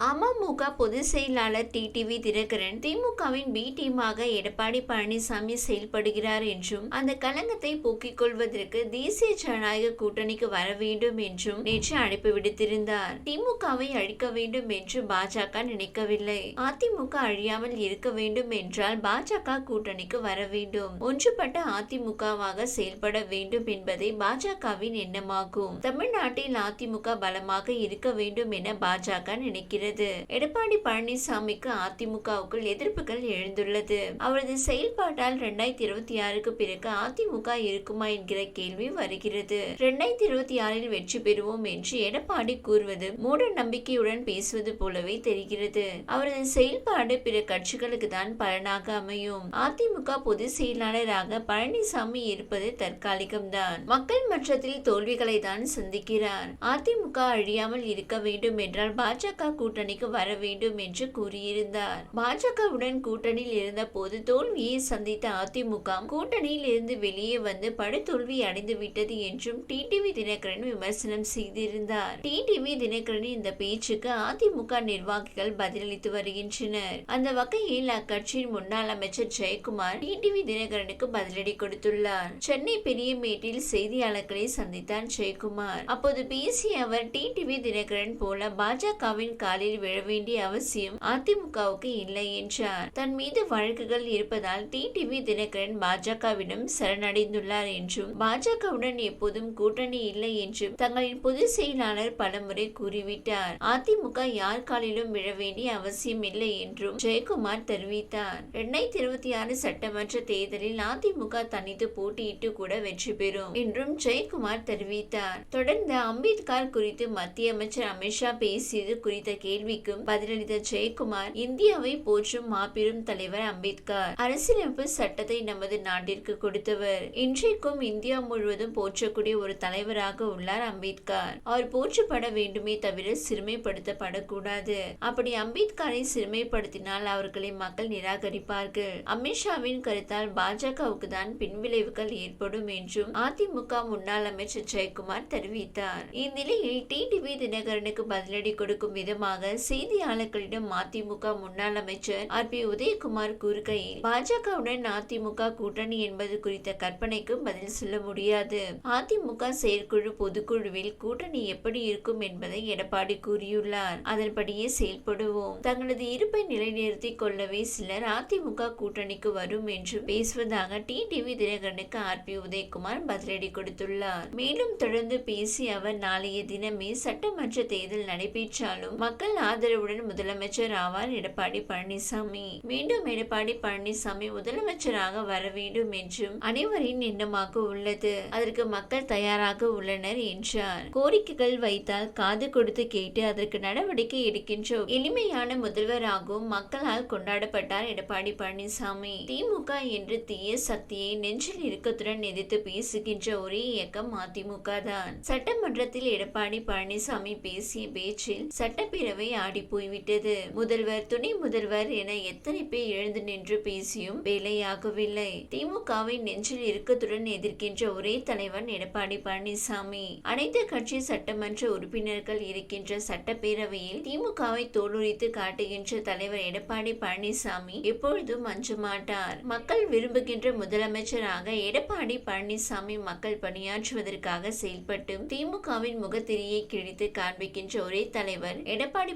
அமமுக பொதுச் செயலாளர் டிடிவி தினகரன் திமுகவின் பி டீமாக எடப்பாடி பழனிசாமி செயல்படுகிறார் என்றும் அந்த களங்கத்தை போக்கிக் கொள்வதற்கு தேசிய ஜனநாயக கூட்டணிக்கு வர வேண்டும் என்றும் நேற்று அழைப்பு விடுத்திருந்தார். திமுகவை அழிக்க வேண்டும் என்று பாஜக நினைக்கவில்லை. அதிமுக அழியாமல் இருக்க வேண்டும் என்றால் பாஜக கூட்டணிக்கு வர வேண்டும். ஒன்றுபட்ட அதிமுகவாக செயல்பட வேண்டும் என்பதே பாஜகவின் எண்ணமாகும். தமிழ்நாட்டில் அதிமுக பலமாக இருக்க வேண்டும் என பாஜக நினைக்கிறது. எடப்பாடி பழனிசாமிக்கு அதிமுகவுக்குள் எதிர்ப்புகள் எழுந்துள்ளது. அவரது செயல்பாட்டால் இரண்டாயிரத்தி இருபத்தி ஆறுக்கு பிறகு அதிமுக இருக்குமா என்கிற கேள்வி வருகிறது. இரண்டாயிரத்தி இருபத்தி ஆறில் வெற்றி பெறுவோம் என்று எடப்பாடி கூறுவது மூட நம்பிக்கையுடன் பேசுவது போலவே தெரிகிறது. அவரது செயல்பாடு பிற கட்சிகளுக்கு தான் பலனாக அமையும். அதிமுக பொதுச் செயலாளராக பழனிசாமி இருப்பது தற்காலிகம்தான் மக்கள் மன்றத்தில் தோல்விகளை தான் சந்திக்கிறார். அதிமுக அழியாமல் இருக்க வேண்டும் என்றால் பாஜக கூட்டணிக்கு வர வேண்டும் என்று கூறியிருந்தார். பாஜகவுடன் கூட்டணியில் இருந்த போது தோல்வியை சந்தித்த அதிமுக கூட்டணியில் இருந்து வெளியே வந்து படுதோல்வி அடைந்து விட்டது என்றும் டிடிவி தினகரன் விமர்சனம் செய்திருந்தார். டிடிவி தினகரனின் இந்த பேச்சுக்கு அதிமுக நிர்வாகிகள் பதிலளித்து வருகின்றனர். அந்த வகையில் அக்கட்சியின் முன்னாள் அமைச்சர் ஜெயக்குமார் டிடிவி தினகரனுக்கு பதிலடி கொடுத்துள்ளார். சென்னை பெரியமேட்டில் செய்தியாளர்களை சந்தித்தார் ஜெயக்குமார். அப்போது பேசிய அவர் டிடிவி தினகரன் போல பாஜகவின் காலில் விழ வேண்டிய அவசியம் அதிமுகவுக்கு இல்லை என்றார். தன் மீது வழக்குகள் இருப்பதால் டிடிவி தினகரன் பாஜகவிடம் சரணடைந்துள்ளார் என்றும் பாஜகவுடன் எப்போதும் கூட்டணி இல்லை என்றும் தங்களின் பொதுச் செயலாளர் பலமுறை கூறிவிட்டார். அதிமுக யார் காலிலும் விழ வேண்டிய அவசியம் இல்லை என்றும் ஜெயக்குமார் தெரிவித்தார். இரண்டாயிரத்தி இருபத்தி ஆறு சட்டமன்ற தேர்தலில் அதிமுக தனித்து போட்டியிட்டு கூட வெற்றி பெறும் என்றும் ஜெயக்குமார் தெரிவித்தார். தொடர்ந்து அம்பேத்கர் குறித்து மத்திய அமைச்சர் அமித்ஷா பேசியது குறித்த கேள்விக்கும் பதிலளித்த ஜெயக்குமார் இந்தியாவை போற்றும் மாபெரும் தலைவர் அம்பேத்கர் அரசியலமைப்பு சட்டத்தை நமது நாட்டிற்கு கொடுத்தவர். இன்றைக்கும் இந்தியா முழுவதும் போற்றக்கூடிய ஒரு தலைவராக உள்ளார் அம்பேத்கர். அவர் போற்றப்பட வேண்டுமே தவிர சிறுமைப்படுத்தப்படக்கூடாது. அப்படி அம்பேத்கரை சிறுமைப்படுத்தினால் அவர்களை மக்கள் நிராகரிப்பார்கள். அமித்ஷாவின் கருத்தால் பாஜகவுக்கு தான் பின்விளைவுகள் ஏற்படும் என்றும் அதிமுக முன்னாள் அமைச்சர் ஜெயக்குமார் தெரிவித்தார். இந்நிலையில் டிடிவி தினகரனுக்கு பதிலடி கொடுக்கும் விதமாக செய்தியாளர்களிடம் அதிமுக முன்னாள் அமைச்சர் ஆர். பி. உதயகுமார் கூறுகையில் பாஜகவுடன் அதிமுக கூட்டணி என்பது குறித்த கற்பனைக்கு பதில் சொல்ல முடியாது. அதிமுக செயற்குழு பொதுக்குழுவில் கூட்டணி எப்படி இருக்கும் என்பதை எடப்பாடி கூறியுள்ளார். அதன்படியே செயல்படுவோம். தங்களது இருப்பை நிலைநிறுத்திக் கொள்ளவே சிலர் அதிமுக கூட்டணிக்கு வரும் என்று பேசுவதாக டி டிவி தினகரனுக்கு ஆர். பி. உதயகுமார் பதிலடி கொடுத்துள்ளார். மேலும் தொடர்ந்து பேசிய அவர் நாளைய தினமே சட்டமன்ற தேர்தல் நடைபெற்றாலும் மக்கள் ஆதரவுடன் முதலமைச்சர் ஆவார். எடப்பாடி பழனிசாமி. மீண்டும் எடப்பாடி பழனிசாமி முதலமைச்சராக வர வேண்டும் என்றும் அனைவரின் எண்ணமாக உள்ளது. அதற்கு மக்கள் தயாராக உள்ளனர் என்றார். கோரிக்கைகள் வைத்தால் காது கொடுத்து கேட்டு அதற்கு நடவடிக்கை எடுக்கின்றோம். எளிமையான முதல்வராகவும் மக்களால் கொண்டாடப்பட்டார் எடப்பாடி பழனிசாமி. திமுக என்று தீய சக்தியை நெஞ்சில் இறுக்கத்துடன் எதிர்த்து பேசுகின்ற ஒரே இயக்கம் அதிமுக தான். சட்டமன்றத்தில் எடப்பாடி பழனிசாமி பேசிய பேச்சில் சட்டப்பேரவை ஆடி போய்விட்டது. முதல்வர் துணை முதல்வர் என எத்தனை பேர் எழுந்து நின்று பேசியும் வேலையாகவில்லை. திமுகவை நெஞ்சில் இருக்கத்துடன் எதிர்க்கின்ற ஒரே தலைவன் எடப்பாடி பழனிசாமி. அனைத்து கட்சி சட்டமன்ற உறுப்பினர்கள் இருக்கின்ற சட்டப்பேரவையில் திமுகவை தோலுரித்து காட்டுகின்ற தலைவர் எடப்பாடி பழனிசாமி எப்பொழுதும் அஞ்ச மாட்டார் மக்கள் விரும்புகின்ற முதலமைச்சராக எடப்பாடி பழனிசாமி மக்கள் பணியாற்றுவதற்காக செயல்பட்டும் திமுகவின் முகத்திரியை கிழித்து காண்பிக்கின்ற ஒரே தலைவர் எடப்பாடி